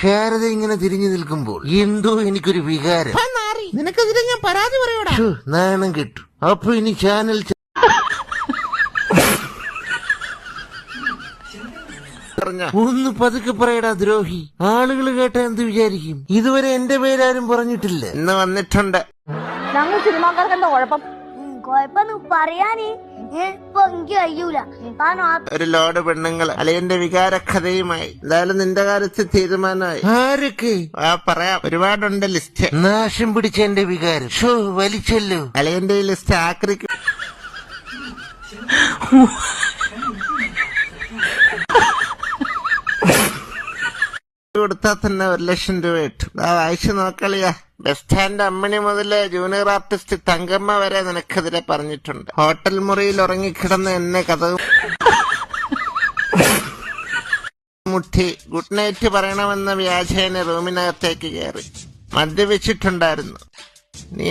ശാരദ ഇങ്ങനെ തിരിഞ്ഞു നിൽക്കുമ്പോൾ എന്തോ എനിക്കൊരു വികാരം. നിനക്കെതിരെ ഞാൻ പരാതി പറയൂടാ. നാണം കിട്ടു. അപ്പൊ ഇനി ചാനൽ ഒന്ന് പതുക്കെ പറയടാ ദ്രോഹി. ആളുകൾ കേട്ട എന്ത് വിചാരിക്കും? ഇതുവരെ എന്റെ പേരാരും പറഞ്ഞിട്ടില്ല. ഇന്ന് വന്നിട്ടുണ്ട്. ഞങ്ങൾ സിനിമാക്കാർക്ക് എന്താ കുഴപ്പം? കൊഴപ്പൊന്ന് പറയാന്. ഏ, ഇപ്പൊ എനിക്ക് കഴിയൂല. കാരണം ആ ഒരു ലോഡ് പെണ്ണുങ്ങൾ അളിയന്റെ വികാരക്കഥയുമായി. എന്തായാലും നിന്റെ കാര്യത്തിൽ തീരുമാനമായി. ആരൊക്കെ? ആ പറയാം. ഒരുപാടുണ്ട് ലിസ്റ്റ്. നാശം പിടിച്ച എന്റെ വികാരം. ഷോ വലിച്ചല്ലോ. അലയന്റെ ഈ ലിസ്റ്റ് ആക്രിക്ക് കൊടുത്താൽ തന്നെ ഒരു ലക്ഷം രൂപ കിട്ടും. ആ വായിച്ചു നോക്കളിയാ. ബസ് സ്റ്റാൻഡ് അമ്മണി മുതൽ ജൂനിയർ ആർട്ടിസ്റ്റ് തങ്കമ്മ വരെ നിനക്കെതിരെ പറഞ്ഞിട്ടുണ്ട്. ഹോട്ടൽ മുറിയിൽ ഉറങ്ങിക്കിടന്ന് എന്നെ കഥ മുട്ടി. ഗുഡ് നൈറ്റ് പറയണമെന്ന വ്യാജേന റൂമിനകത്തേക്ക് കയറി. മദ്യപിച്ചിട്ടുണ്ടായിരുന്നു. നീ